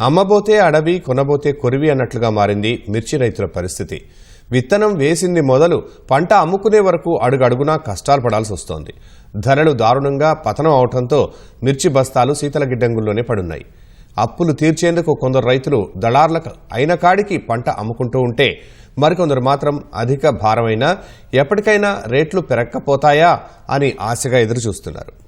అమ్మబోతే అడవి కొనబోతే కొరివి అన్నట్లుగా మారింది మిర్చి రైతుల పరిస్థితి. విత్తనం వేసింది మొదలు పంట అమ్ముకునే వరకు అడుగడుగునా కష్టాలు పడాల్సి వస్తోంది. ధరలు దారుణంగా పతనం అవడంతో మిర్చి బస్తాలు శీతల గిడ్డంగుల్లోనే పడున్నాయి. అప్పులు తీర్చేందుకు కొందరు రైతులు దళార్లకు అయిన కాడికి పంట అమ్ముకుంటూ ఉంటే మరికొందరు మాత్రం అధిక భారమైనా ఎప్పటికైనా రేట్లు పెరక్కపోతాయా అని ఆశగా ఎదురుచూస్తున్నారు.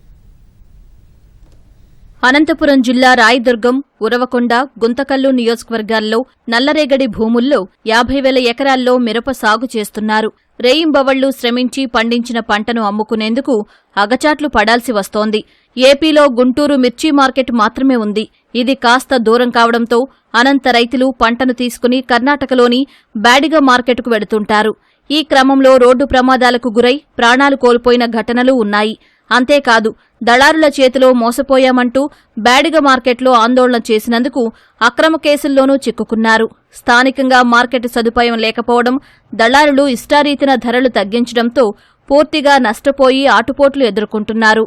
అనంతపురం జిల్లా రాయదుర్గం ఉరవకొండ గుంతకల్లు నియోజకవర్గాల్లో నల్లరేగడి భూముల్లో యాభై వేల ఎకరాల్లో మిరప సాగు చేస్తున్నారు. రేయింబవళ్ళు శ్రమించి పండించిన పంటను అమ్ముకునేందుకు అగచాట్లు పడాల్సి వస్తోంది. ఏపీలో గుంటూరు మిర్చి మార్కెట్ మాత్రమే ఉంది. ఇది కాస్త దూరం కావడంతో అనంత రైతులు పంటను తీసుకుని కర్ణాటకలోని బ్యాడిగ మార్కెట్కు వెడుతుంటారు. ఈ క్రమంలో రోడ్డు ప్రమాదాలకు గురై ప్రాణాలు కోల్పోయిన ఘటనలు ఉన్నాయి. అంతేకాదు దళారుల చేతిలో మోసపోయామంటూ బ్యాడిగ మార్కెట్లో ఆందోళన చేసినందుకు అక్రమ కేసుల్లోనూ చిక్కుకున్నారు. స్థానికంగా మార్కెట్ సదుపాయం లేకపోవడం దళారులు ఇష్టారీతిన ధరలు తగ్గించడంతో పూర్తిగా నష్టపోయి ఆటుపోట్లు ఎదుర్కొంటున్నారు.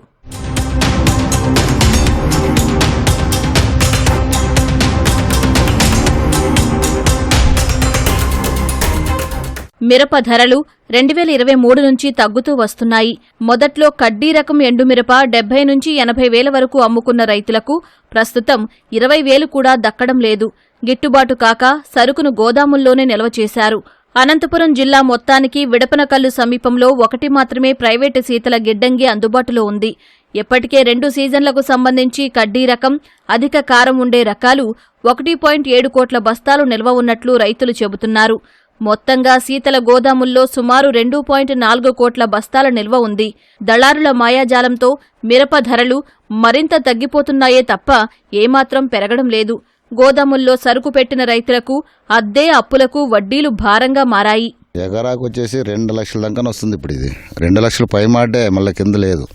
మిరప ధరలు రెండు వేల ఇరవై మూడు నుంచి తగ్గుతూ వస్తున్నాయి. మొదట్లో కడ్డీ రకం ఎండుమిరప డెబ్బై నుంచి ఎనభై వేల వరకు అమ్ముకున్న రైతులకు ప్రస్తుతం ఇరవై వేలు కూడా దక్కడం లేదు. గిట్టుబాటు కాక సరుకును గోదాముల్లోనే నిల్వ చేశారు. అనంతపురం జిల్లా మొత్తానికి విడపనకల్లు సమీపంలో ఒకటి మాత్రమే ప్రైవేటు శీతల గిడ్డంగి అందుబాటులో ఉంది. ఇప్పటికే రెండు సీజన్లకు సంబంధించి కడ్డీ రకం అధిక కారం ఉండే రకాలు ఒకటి పాయింట్ ఏడు కోట్ల బస్తాలు నిల్వ ఉన్నట్లు రైతులు చెబుతున్నారు. మొత్తంగా శీతల గోదాముల్లో సుమారు రెండు పాయింట్ నాలుగు కోట్ల బస్తాల నిల్వ ఉంది. దళారుల మాయాజాలంతో మిరప ధరలు మరింత తగ్గిపోతున్నాయే తప్ప ఏమాత్రం పెరగడం లేదు. గోదాముల్లో సరుకు పెట్టిన రైతులకు అద్దే అప్పులకు వడ్డీలు భారంగా మారాయి. ఎకరాకు వచ్చేసి రెండు లక్షల దాకా వస్తుంది ఇప్పుడు ఇది. రెండు లక్షల పై మాటే మళ్ళీ కింద లేదు.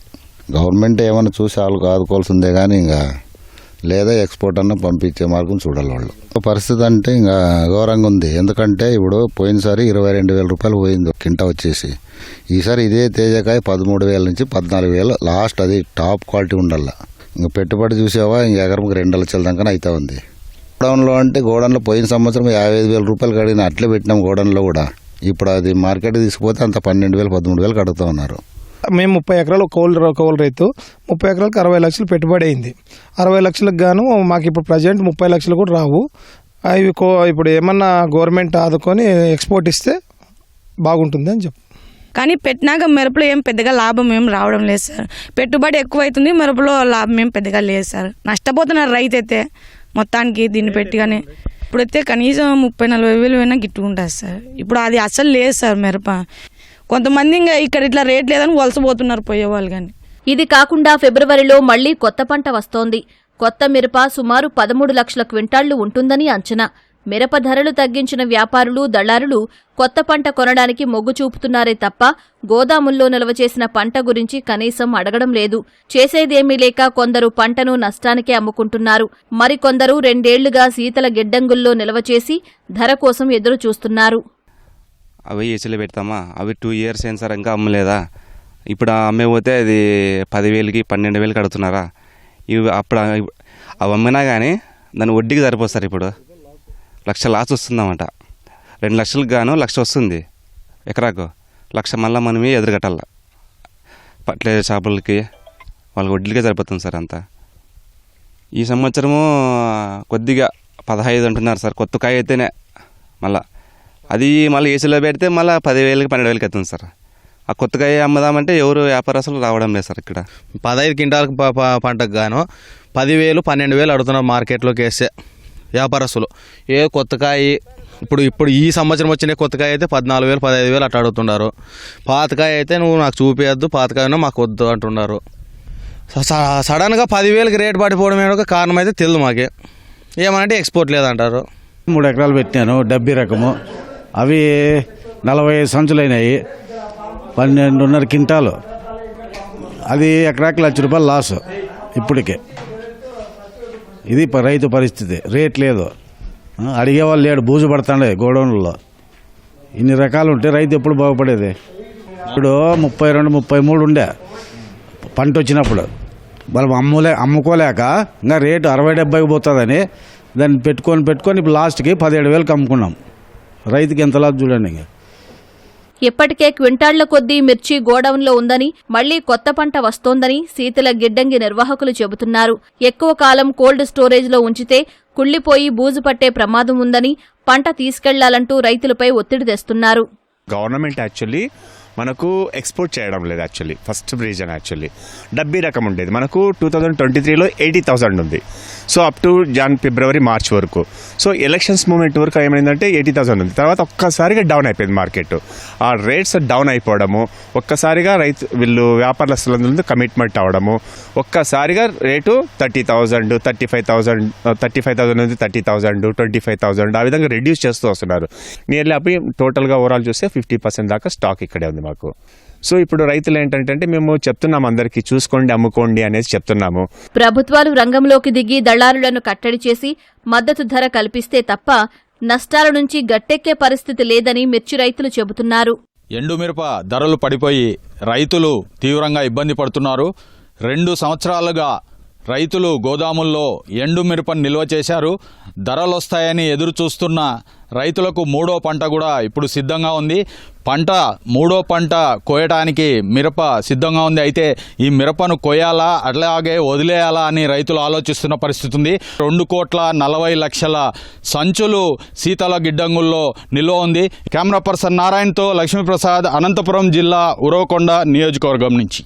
గవర్నమెంట్ ఏమైనా చూసి వాళ్ళకి ఆదుకోవాల్సిందే కానీ ఇంకా లేదా ఎక్స్పోర్ట్ అన్న పంపించే మార్గం చూడాలి వాళ్ళు. పరిస్థితి అంటే ఇంకా ఘోరంగా ఉంది. ఎందుకంటే ఇప్పుడు పోయినసారి ఇరవై రెండు వేల రూపాయలు పోయింది కింట కింటా వచ్చేసి. ఈసారి ఇదే తేజకాయ పదమూడు వేల నుంచి పద్నాలుగు వేలు. లాస్ట్ అది టాప్ క్వాలిటీ ఉండాల. ఇంకా పెట్టుబడి చూసావా? ఇంక ఎకరంకి రెండు లక్షల దాకా అవుతా ఉంది. గోడౌన్లో అంటే గోడౌన్లో పోయిన సంవత్సరం యాభై ఐదు వేల రూపాయలు కడిగిన అట్లే పెట్టినాం గోడౌన్లో కూడా. ఇప్పుడు అది మార్కెట్ తీసుకుపోతే అంత పన్నెండు వేలు పదమూడు వేలు కడుగుతూ ఉన్నారు. మేము ముప్పై ఎకరాలు కౌలు కౌలు రైతు. ముప్పై ఎకరాలకు అరవై లక్షలు పెట్టుబడి అయింది. అరవై లక్షలకు గాను మాకు ఇప్పుడు ప్రజెంట్ ముప్పై లక్షలు కూడా రావు. అవి కో ఇప్పుడు ఏమన్నా గవర్నమెంట్ ఆదుకొని ఎక్స్పోర్ట్ ఇస్తే బాగుంటుంది అని చెప్పు. కానీ పెట్టినాక మిరపలో ఏం పెద్దగా లాభం ఏం రావడం లేదు సార్. పెట్టుబడి ఎక్కువ అవుతుంది మిరపలో లాభం ఏం పెద్దగా లేదు సార్. నష్టపోతున్నారు రైతు అయితే మొత్తానికి దీన్ని పెట్టి కానీ ఇప్పుడైతే కనీసం ముప్పై నలభై వేలు అయినా గిట్టుకుంటారు సార్. ఇప్పుడు అది అసలు లేదు సార్ మిరప. కొంతమంది ఇంకా ఇక్కడ ఇట్లా రేట్ లేదని వలసపోతున్నారు పోయేవాళ్ళు కానీ. ఇది కాకుండా ఫిబ్రవరిలో మళ్ళీ కొత్త పంట వస్తోంది. కొత్త మిరప సుమారు పదమూడు లక్షల క్వింటాళ్ళు ఉంటుందని అంచనా. మిరప ధరలు తగ్గించిన వ్యాపారులు దళారులు కొత్త పంట కొనడానికి మొగ్గు చూపుతున్నారే తప్ప గోదాముల్లో నిల్వ చేసిన పంట గురించి కనీసం అడగడం లేదు. చేసేదేమీ లేక కొందరు పంటను నష్టానికే అమ్ముకుంటున్నారు. మరికొందరు రెండేళ్ళుగా శీతల గిడ్డంగుల్లో నిల్వ చేసి ధర కోసం ఎదురు చూస్తున్నారు అవి ఏసీలో పెడతామా? అవి టూ ఇయర్స్ అయిన సార్ ఇంకా అమ్మలేదా? ఇప్పుడు అమ్మే పోతే అది పదివేలకి పన్నెండు వేలకి కడుతున్నారా? ఇవి అప్పుడు అవి అమ్మినా కానీ దాని వడ్డీకి సార్ ఇప్పుడు. లక్ష లాస్ వస్తుందన్నమాట. రెండు లక్షలకు గాను లక్ష వస్తుంది ఎకరాకు. లక్ష మళ్ళీ మనమే ఎదురుగట్టాల పట్ల చేపలకి వాళ్ళకి వడ్డీలకే సరిపోతుంది సార్ అంతా. ఈ సంవత్సరము కొద్దిగా పదహైదు అంటున్నారు సార్. కొత్త కాయ అయితేనే మళ్ళా అది మళ్ళీ ఏసీలో పెడితే మళ్ళీ పదివేలకి పన్నెండు వేలకి అవుతుంది సార్. ఆ కొత్తకాయ అమ్మదామంటే ఎవరు వ్యాపారస్తులు రావడం లేదు సార్ ఇక్కడ. పదహైదు క్వింటాలకు పంటకు గాను పదివేలు పన్నెండు వేలు అడుగుతున్నారు మార్కెట్లోకి వేస్తే వ్యాపారస్తులు. ఏ కొత్తకాయ ఇప్పుడు ఇప్పుడు ఈ సంవత్సరం వచ్చిన కొత్తకాయ అయితే పద్నాలుగు వేలు పదహైదు వేలు అట్లా అడుగుతున్నారు పాతకాయ అయితే నువ్వు నాకు చూపించద్దు పాతకాయనో మాకు వద్దు అంటున్నారు. సడన్గా పదివేలకి రేటు పడిపోవడం ఒక కారణం అయితే తెలియదు మాకే. ఏమనంటే ఎక్స్పోర్ట్ లేదంటారు. మూడు ఎకరాలు పెట్టినాను డబ్బీ రకము. అవి నలభై ఐదు సంచులు అయినాయి పన్నెండున్నర క్వింటాలు. అది ఎకరాకి లక్ష రూపాయలు లాస్ ఇప్పటికే. ఇది రైతు పరిస్థితి. రేట్ లేదు. అడిగేవాళ్ళు లేడు. బూజు పడతాడే గోడౌన్లో. ఇన్ని రకాలు ఉంటే రైతు ఎప్పుడు బాగుపడేది? ఇప్పుడు ముప్పై రెండు ముప్పై మూడు ఉండే. పంట వచ్చినప్పుడు. వాళ్ళు అమ్ములే అమ్ముకోలేక ఇంకా రేటు అరవై డెబ్బైకి పోతుందని దాన్ని పెట్టుకొని పెట్టుకొని ఇప్పుడు లాస్ట్కి పదిహేడు వేలకు అమ్ముకున్నాం రైతుకి ఎంత లాస్ చూడండి ఇంకా. ఇప్పటికే క్వింటాళ్ళ కొద్దీ మిర్చి గోడౌన్లో ఉందని మళ్ళీ కొత్త పంట వస్తోందని శీతల గిడ్డంగి నిర్వాహకులు చెబుతున్నారు. ఎక్కువ కాలం కోల్డ్ స్టోరేజ్లో ఉంచితే కుళ్ళిపోయి బూజు పట్టే ప్రమాదం ఉందని పంట తీసుకెళ్ళాలంటూ రైతులపై ఒత్తిడి తెస్తున్నారు. గవర్నమెంట్ యాక్చువల్లీ మనకు ఎక్స్పోర్ట్ చేయడం లేదు యాక్చువల్లీ ఫస్ట్ రీజన్ యాక్చువల్లీ డబ్బీ రకం ఉండేది. మనకు టూ థౌజండ్ ట్వంటీ త్రీలో ఎయిటీ థౌసండ్ ఉంది. So up to Jan February March వరకు. సో ఎలక్షన్స్ మూమెంట్ వరకు ఏమైందంటే ఎయిటీ థౌసండ్ ఉంది. తర్వాత ఒక్కసారిగా డౌన్ అయిపోయింది మార్కెట్ ఆ రేట్స్ డౌన్ అయిపోవడము ఒక్కసారిగా రైతు వీళ్ళు వ్యాపారస్తులందరూ కమిట్మెంట్ అవ్వడము ఒక్కసారిగా rate thirty thousand thirty five thousand thirty five thousand నుంచి thirty thousand twenty five thousand ఆ విధంగా రెడ్యూస్ చేస్తూ వస్తున్నారు. నియర్లీ అప్పుడు టోటల్గా ఓవరాల్ చూస్తే ఫిఫ్టీ పర్సెంట్ దాకా స్టాక్ ఇక్కడే ఉంది. మాకు. సో ఇప్పుడు రైతులు ఏంటంటే మేము చెప్తున్నాం అందరికీ చూసుకోండి అమ్ముకోండి అనేసి చెప్తున్నాము. ప్రభుత్వాలు రంగంలోకి దిగి దళారులను కట్టడి చేసి మద్దతు ధర కల్పిస్తే తప్ప నష్టాల నుంచి గట్టెక్కే పరిస్థితి లేదని మిర్చి రైతులు చెబుతున్నారు. ఎండుమిరప ధరలు పడిపోయి రైతులు తీవ్రంగా ఇబ్బంది పడుతున్నారు. రెండు సంవత్సరాలుగా రైతులు గోదాముల్లో ఎండుమిరపను నిల్వ చేశారు. ధరలు వస్తాయని ఎదురు చూస్తున్న రైతులకు మూడో పంట కూడా ఇప్పుడు సిద్ధంగా ఉంది. పంట మూడో పంట కోయటానికి మిరప సిద్ధంగా ఉంది. అయితే ఈ మిరపను కోయాలా అట్లాగే వదిలేయాలా అని రైతులు ఆలోచిస్తున్న పరిస్థితి ఉంది. రెండు కోట్ల నలభై లక్షల సంచులు శీతల గిడ్డంగుల్లో నిల్వ ఉంది. కెమెరా పర్సన్ నారాయణతో లక్ష్మీప్రసాద్ అనంతపురం జిల్లా ఉరవకొండ నియోజకవర్గం నుంచి.